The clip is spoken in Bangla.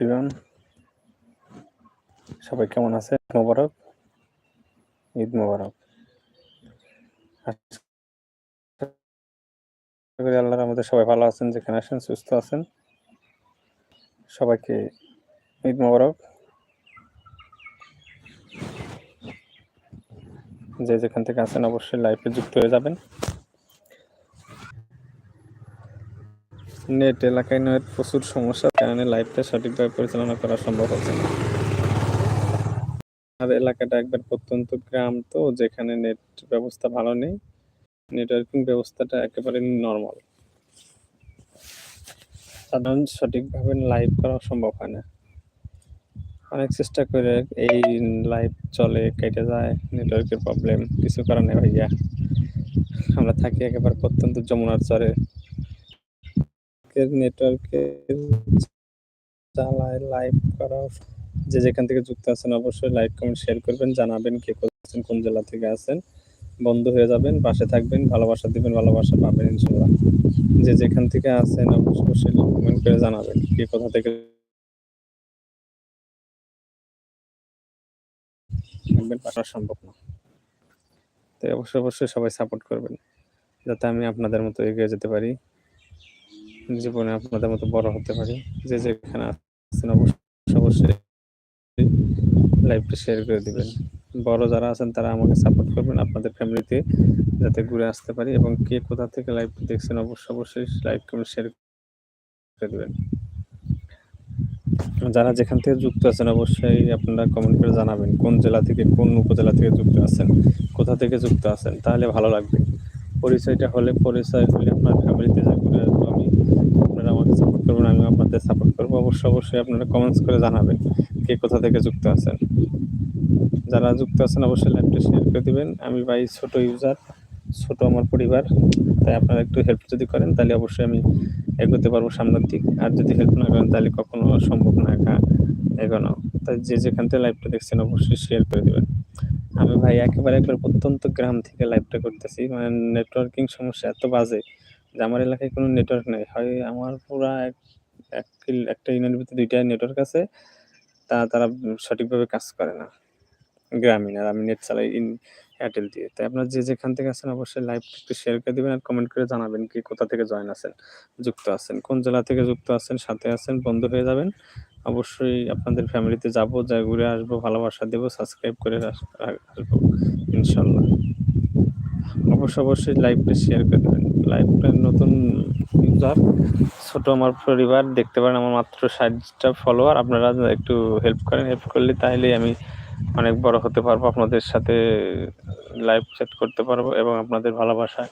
এভরিওয়ান সবাই কেমন আছে? মোবারক। ঈদ মোবারক। আল্লাহর আমাদের সবাই ভালো আছেন, যেখানে আছেন, সুস্থ আছেন। সবাইকে ঈদ মোবারক। যে যেখান থেকে আছেন অবশ্যই লাইফে যুক্ত হয়ে যাবেন। নেট এলাকায় নেট প্রচুর সমস্যার কারণে লাইভটা সঠিকভাবে পরিচালনা করা সম্ভব হচ্ছে না। আর এলাকাটা একবার প্রত্যন্ত গ্রাম তো, যেখানে নেট ব্যবস্থা ভালো নেই নেটওয়ার্কিং ব্যবস্থাটা একেবারে নর্মাল সাধারণ সঠিকভাবে লাইভ করা সম্ভব হয় না। অনেক চেষ্টা করে এই লাইভ চলে, কেটে যায় নেটওয়ার্কের প্রবলেম কিছু কারণে ভাইয়া। আমরা থাকি একেবারে প্রত্যন্ত যমুনার চরে। নেটওয়ার্কের চালায় লাইভ করা যে যেখান থেকে যুক্ত আছেন অবশ্যই লাইক, কমেন্ট, শেয়ার করবেন, জানাবেন কে করছেন কোন জেলা থেকে আছেন। বন্ধ হয়ে যাবেন, পাশে থাকবেন, ভালোবাসা দিবেন, ভালোবাসা পাবেন ইনশাল্লাহ। যে যেখান থেকে আছেন অবশ্যই কমেন্ট করে জানাবেন কে কোথা থেকে থাকবেন পাশা সম্ভব না। তো অবশ্যই অবশ্যই সবাই সাপোর্ট করবেন। যাতে আমি আপনাদের মতো এগিয়ে যেতে পারি। জীবনে আপনাদের মতো বড় হতে পারি। যে যেখানে আছেন অবশ্যই অবশ্যই লাইভটা শেয়ার করে দিবেন। বড় যারা আছেন, তারা আমাকে সাপোর্ট করবেন আপনাদের ফ্যামিলিতে যাতে ঘুরে আসতে পারি এবং কে কোথা থেকে লাইভটা দেখছেন অবশ্যই অবশ্যই লাইভ কমেন্ট শেয়ার করে দেবেন। যারা যেখান থেকে যুক্ত আছেন অবশ্যই আপনারা কমেন্ট করে জানাবেন, কোন জেলা থেকে, কোন উপজেলা থেকে যুক্ত আছেন, কোথা থেকে যুক্ত আছেন, তাহলে ভালো লাগবে। পরিচয়টা হলে পরিচয় হলে আপনার ফ্যামিলিতে যা ঘুরে আসব আপনারা আমাকে সাপোর্ট করবেন আমি আপনাদের সাপোর্ট করব। অবশ্যই অবশ্যই আপনারা কমেন্টস করে জানাবেন কে কোথা থেকে যুক্ত আছেন। যারা যুক্ত আছেন, অবশ্যই লাইভটা শেয়ার করে দিবেন। আমি ভাই ছোট ইউজার ছোট আমার পরিবার, তাই আপনারা একটু হেল্প যদি করেন, তাহলে অবশ্যই আমি এগোতে পারব সামনের দিক। আর যদি হেল্প না করেন, তাহলে কখনো সম্ভব না একা এগোনো। তাই যে যেখান থেকে লাইভটা দেখছেন, অবশ্যই শেয়ার করে দেবেন। আমি ভাই একেবারে একবার প্রত্যন্ত গ্রাম থেকে লাইভটা করতেছি। মানে নেটওয়ার্কিং সমস্যা এত বাজে। যে আমার এলাকায় কোনো নেটওয়ার্ক নেই। হয় আমার পুরা এক এক একটা ইউনিয়নের ভিতরে দুইটা নেটওয়ার্ক আছে, তা তারা সঠিকভাবে কাজ করে না। গ্রামীণ, আর আমি নেট চালাই ইন এয়ারটেল দিয়ে। তাই আপনার যে যেখান থেকে আছেন অবশ্যই লাইভ একটু শেয়ার করে দেবেন আর কমেন্ট করে জানাবেন কি কোথা থেকে জয়েন আছেন, যুক্ত আছেন, কোন জেলা থেকে যুক্ত আছেন, সাথে আছেন, বন্ধ হয়ে যাবেন। অবশ্যই আপনাদের ফ্যামিলিতে যাব, যা ঘুরে আসব, ভালোবাসা দেবো সাবস্ক্রাইব করে আস- আসব, ইনশাল্লাহ। অবশ্যই অবশ্যই লাইভটা শেয়ার করে দেবেন লাইভটা নতুন ইউজার ছোট আমার পরিবার, দেখতে পারেন আমার মাত্র ষাটটা ফলোয়ার আপনারা একটু হেল্প করেন হেল্প করলে তাহলে আমি অনেক বড় হতে পারব, আপনাদের সাথে লাইভ চ্যাট করতে পারব এবং আপনাদের ভালোবাসায়